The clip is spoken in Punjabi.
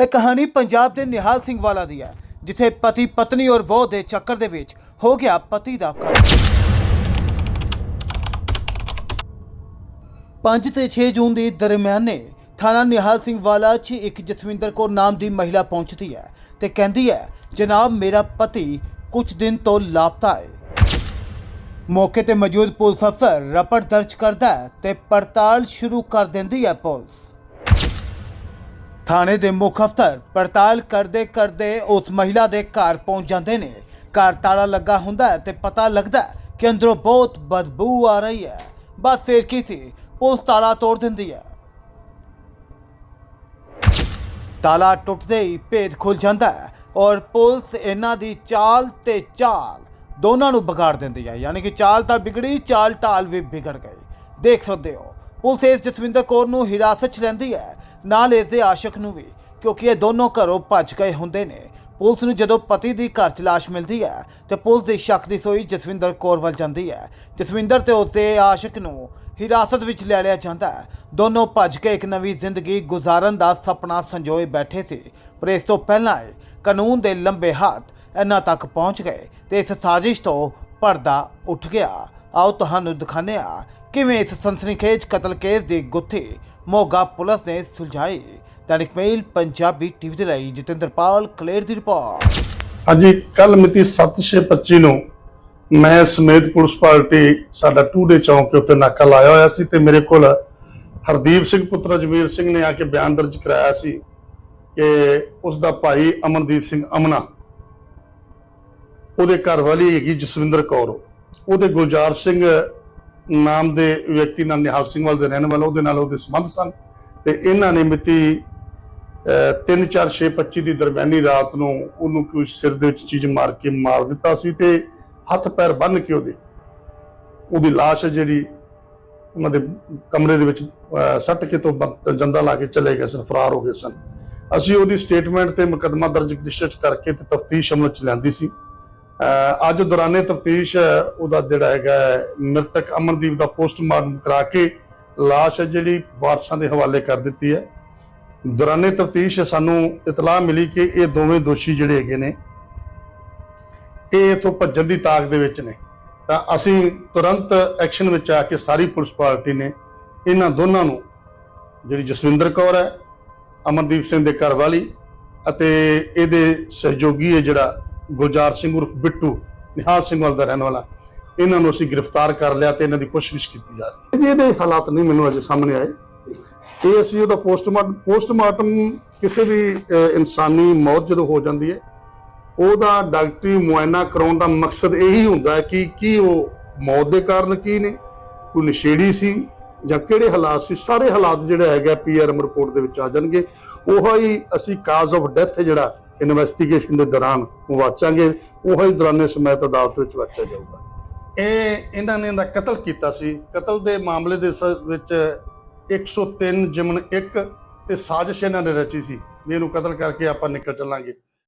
ਇਹ ਕਹਾਣੀ ਪੰਜਾਬ ਦੇ ਨਿਹਾਲ ਸਿੰਘ ਵਾਲਾ ਦੀ ਹੈ, ਜਿੱਥੇ ਪਤੀ, ਪਤਨੀ ਔਰ ਵੋ ਦੇ ਚੱਕਰ ਦੇ ਵਿੱਚ ਹੋ ਗਿਆ ਪਤੀ ਦਾ ਕਤਲ 5 ਤੇ 6 ਜੂਨ ਦੀ ਦਰਮਿਆਨੇ ਥਾਣਾ ਨਿਹਾਲ ਸਿੰਘ ਵਾਲਾ 'ਚ ਇੱਕ ਜਸਵਿੰਦਰ ਕੌਰ ਨਾਮ ਦੀ ਮਹਿਲਾ ਪਹੁੰਚਦੀ ਹੈ ਤੇ ਕਹਿੰਦੀ ਹੈ, ਜਨਾਬ, ਮੇਰਾ ਪਤੀ ਕੁਝ ਦਿਨ ਤੋਂ ਲਾਪਤਾ ਹੈ। ਮੌਕੇ ਤੇ ਮੌਜੂਦ ਪੁਲਿਸ ਅਫਸਰ ਰਪਟ ਦਰਜ ਕਰਦਾ ਹੈ ਤੇ ਪੜਤਾਲ ਸ਼ੁਰੂ ਕਰ ਦਿੰਦੀ ਹੈ ਪੁਲਿਸ। ਥਾਣੇ ਦੇ ਮੁੱਖ ਅਫਸਰ ਪੜਤਾਲ ਕਰਦੇ ਕਰਦੇ ਉਸ ਮਹਿਲਾ ਦੇ ਘਰ ਪਹੁੰਚ ਜਾਂਦੇ ਨੇ। ਘਰ ਤਾਲਾ ਲੱਗਾ ਹੁੰਦਾ ਹੈ ਤੇ ਪਤਾ ਲੱਗਦਾ ਕਿ ਅੰਦਰੋਂ ਬਹੁਤ ਬਦਬੂ ਆ ਰਹੀ ਹੈ। ਬਸ ਫਿਰ ਕੀ ਸੀ? ਪੁਲਿਸ ਤਾਲਾ ਤੋੜ ਦਿੰਦੀ ਹੈ। ਤਾਲਾ ਟੁੱਟਦੇ ਹੀ ਭੇਦ ਖੁੱਲ ਜਾਂਦਾ ਹੈ ਔਰ ਪੁਲਿਸ ਇਹਨਾਂ ਦੀ ਚਾਲ ਤੇ ਚਾਲ ਦੋਨਾਂ ਨੂੰ ਵਿਗਾੜ ਦਿੰਦੀ ਹੈ। ਯਾਨੀ ਕਿ ਚਾਲ ਤਾਂ ਵਿਗੜੀ ਚਾਲ ਢਾਲ ਵੀ ਵਿਗੜ ਗਈ। ਦੇਖ ਸਕਦੇ ਹੋ, ਪੁਲਿਸ ਇਸ ਜਸਵਿੰਦਰ ਕੌਰ ਨੂੰ ਹਿਰਾਸਤ 'ਚ ਲੈਂਦੀ ਹੈ ਨਾਲ ਇਸ ਦੇ ਆਸ਼ਿਕ ਨੂੰ ਵੀ, ਕਿਉਂਕਿ ਇਹ ਦੋਨੋਂ ਘਰੋਂ ਭੱਜ ਗਏ ਹੁੰਦੇ ਨੇ। ਪੁਲਿਸ ਨੂੰ ਜਦੋਂ ਪਤੀ ਦੀ ਘਰ 'ਚ ਲਾਸ਼ ਮਿਲਦੀ ਹੈ, ਤੇ ਪੁਲਿਸ ਦੀ ਸ਼ੱਕ ਦੀ ਸੋਈ ਜਸਵਿੰਦਰ ਕੌਰ ਵੱਲ ਜਾਂਦੀ ਹੈ। ਜਸਵਿੰਦਰ ਤੇ ਉਸ ਦੇ ਆਸ਼ਿਕ ਨੂੰ ਹਿਰਾਸਤ ਵਿੱਚ ਲੈ ਲਿਆ ਜਾਂਦਾ ਹੈ। ਦੋਨੋਂ ਭੱਜ ਕੇ ਇੱਕ ਨਵੀਂ ਜ਼ਿੰਦਗੀ ਗੁਜ਼ਾਰਨ ਦਾ ਸੁਪਨਾ ਸੰਜੋਏ ਬੈਠੇ ਸੀ, ਪਰ ਇਸ ਤੋਂ ਪਹਿਲਾਂ ਇਹ ਕਾਨੂੰਨ ਦੇ ਲੰਬੇ ਹੱਥ ਇਹਨਾਂ ਤੱਕ ਪਹੁੰਚ ਗਏ, ਤੇ ਇਸ ਸਾਜ਼ਿਸ਼ ਤੋਂ ਪਰਦਾ ਉੱਠ ਗਿਆ। ਆਓ ਤੁਹਾਨੂੰ ਦਿਖਾਉਂਦੇ ਹਾਂ ਕਿਵੇਂ ਇਸ ਸਨਸਨੀਖੇਜ ਕਤਲ ਕੇਸ ਦੀ ਗੁੱਥੀ ਮੋਗਾ ਪੁਲਿਸ ਨੇ ਸੁਲਝਾਈ ਦੈਨਿਕ ਪੰਜਾਬੀ ਟੀਵੀ ਦੇ ਲਈ ਜਤਿੰਦਰਪਾਲ ਕਲੇਰ ਦੀ ਰਿਪੋਰਟ। ਹਾਂਜੀ ਕੱਲ ਮਿਤੀ 7/6/25 ਨੂੰ ਮੈਂ ਸਮੇਤ ਪੁਲਿਸ ਪਾਰਟੀ ਸਾਡਾ ਟੂਡੇ ਚੌਂਕ ਦੇ ਉੱਤੇ ਨਾਕਾ ਲਾਇਆ ਹੋਇਆ ਸੀ ਤੇ ਮੇਰੇ ਕੋਲ ਹਰਦੀਪ ਸਿੰਘ ਪੁੱਤਰ ਜਮੀਰ ਸਿੰਘ ਨੇ ਆ ਕੇ ਬਿਆਨ ਦਰਜ ਕਰਾਇਆ ਸੀ ਕਿ ਉਸ ਦਾ ਭਾਈ ਅਮਨਦੀਪ ਸਿੰਘ ਅਮਨਾ, ਉਹਦੇ ਘਰ ਵਾਲੀ ਹੈਗੀ ਜਸਵਿੰਦਰ ਕੌਰ। ਉਹਦੇ ਗੁਲਜ਼ਾਰ ਸਿੰਘ ਨਾਮ ਦੇ ਵਿਅਕਤੀ ਨਾਲ ਨਿਹਾਲ ਸਿੰਘ ਵਾਲ ਦੇ ਰਹਿਣ ਵਾਲਾ, ਉਹਦੇ ਨਾਲ ਉਹਦੇ ਸੰਬੰਧ ਸਨ। ਤੇ ਇਹਨਾਂ ਨੇ ਮਿਤੀ 3-4-6-25 ਦੀ ਦਰਮਿਆਨੀ ਰਾਤ ਨੂੰ ਉਹਨੂੰ ਕੋਈ ਸਿਰ ਦੇ ਵਿੱਚ ਚੀਜ਼ ਮਾਰ ਕੇ ਮਾਰ ਦਿੱਤਾ ਸੀ ਤੇ ਹੱਥ ਪੈਰ ਬੰਨ੍ਹ ਕੇ ਉਹਦੇ, ਉਹਦੀ ਲਾਸ਼ ਹੈ ਜਿਹੜੀ ਉਹਨਾਂ ਦੇ ਕਮਰੇ ਦੇ ਵਿੱਚ ਸੱਟ ਕੇ ਤੋਂ ਜੰਦਾ ਲਾ ਕੇ ਚਲੇ ਗਏ ਸਨ, ਫਰਾਰ ਹੋ ਗਏ ਸਨ। ਅਸੀਂ ਉਹਦੀ ਸਟੇਟਮੈਂਟ ਤੇ ਮੁਕੱਦਮਾ ਦਰਜ ਰਜਿਸਟਰ ਕਰਕੇ ਤੇ ਤਫਤੀਸ਼ ਅਮਲ ਚ ਲੈਂਦੀ ਸੀ। ਅੱਜ ਦੌਰਾਨੇ ਤਫਤੀਸ਼ ਉਹਦਾ ਜਿਹੜਾ ਹੈਗਾ ਹੈ, ਮ੍ਰਿਤਕ ਅਮਨਦੀਪ ਦਾ ਪੋਸਟਮਾਰਟਮ ਕਰਾ ਕੇ ਲਾਸ਼ ਜਿਹੜੀ ਵਾਰਸਾਂ ਦੇ ਹਵਾਲੇ ਕਰ ਦਿੱਤੀ ਹੈ। ਦੌਰਾਨੇ ਤਫਤੀਸ਼ ਸਾਨੂੰ ਇਤਲਾਹ ਮਿਲੀ ਕਿ ਇਹ ਦੋਵੇਂ ਦੋਸ਼ੀ ਜਿਹੜੇ ਹੈਗੇ ਨੇ ਇਹ ਇਥੋਂ ਭੱਜਣ ਦੀ ਤਾਕ ਦੇ ਵਿੱਚ ਨੇ। ਤਾਂ ਅਸੀਂ ਤੁਰੰਤ ਐਕਸ਼ਨ ਵਿੱਚ ਆ ਕੇ ਸਾਰੀ ਪੁਲਿਸ ਪਾਰਟੀ ਨੇ ਇਹਨਾਂ ਦੋਨਾਂ ਨੂੰ ਜਿਹੜੀ ਜਸਵਿੰਦਰ ਕੌਰ ਹੈ ਅਮਨਦੀਪ ਸਿੰਘ ਦੇ ਘਰ ਵਾਲੀ ਅਤੇ ਇਹਦੇ ਸਹਿਯੋਗੀ ਹੈ ਜਿਹੜਾ ਗੁਲਜ਼ਾਰ ਸਿੰਘ ਉਰਫ ਬਿੱਟੂ, ਨਿਹਾਲ ਸਿੰਘ ਵਾਲ ਦਾ ਰਹਿਣ ਵਾਲਾ, ਇਹਨਾਂ ਨੂੰ ਅਸੀਂ ਗ੍ਰਿਫਤਾਰ ਕਰ ਲਿਆ ਤੇ ਇਹਨਾਂ ਦੀ ਪੁੱਛਗਿੱਛ ਕੀਤੀ ਜਾ ਰਹੀ ਹੈ। ਜੀ ਇਹਦੇ ਹਾਲਾਤ ਨਹੀਂ ਮੈਨੂੰ ਅਜੇ ਸਾਹਮਣੇ ਆਏ। ਇਹ ਅਸੀਂ ਉਹਦਾ ਪੋਸਟਮਾਰਟਮ ਪੋਸਟਮਾਰਟਮ ਕਿਸੇ ਵੀ ਇਨਸਾਨੀ ਮੌਤ ਜਦੋਂ ਹੋ ਜਾਂਦੀ ਹੈ, ਉਹਦਾ ਡਾਕਟਰੀ ਮੁਆਇਨਾ ਕਰਾਉਣ ਦਾ ਮਕਸਦ ਇਹੀ ਹੁੰਦਾ ਹੈ ਕਿ, ਕੀ ਉਹ ਮੌਤ ਦੇ ਕਾਰਨ ਕੀ ਨੇ, ਕੋਈ ਨਸ਼ੇੜੀ ਸੀ ਜਾਂ ਕਿਹੜੇ ਹਾਲਾਤ ਸੀ, ਸਾਰੇ ਹਾਲਾਤ ਜਿਹੜਾ ਹੈਗਾ ਪੀਆਰਐਮ ਰਿਪੋਰਟ ਦੇ ਵਿੱਚ ਆ ਜਾਣਗੇ। ਉਹੀ ਅਸੀਂ ਕਾਜ਼ ਆਫ ਡੈਥ ਜਿਹੜਾ ਇਨਵੈਸਟੀਗੇਸ਼ਨ ਦੇ ਦੌਰਾਨ ਵਾਚਾਂਗੇ, ਉਹ ਹੀ ਦੌਰਾਨੇ ਸਮੇਤ ਅਦਾਲਤ ਵਿੱਚ ਵਾਚਿਆ ਜਾਊਗਾ। ਇਹ ਇਹਨਾਂ ਨੇ ਦਾ ਕਤਲ ਕੀਤਾ ਸੀ। ਕਤਲ ਦੇ ਮਾਮਲੇ ਦੇ ਸ- ਵਿੱਚ 103 ਜਿਮਨ 1 ਤੇ ਸਾਜ਼ਿਸ਼ ਇਹਨਾਂ ਨੇ ਰਚੀ ਸੀ ਵੀ ਇਹਨੂੰ ਕਤਲ ਕਰਕੇ ਆਪਾਂ ਨਿਕਲ ਚੱਲਾਂਗੇ।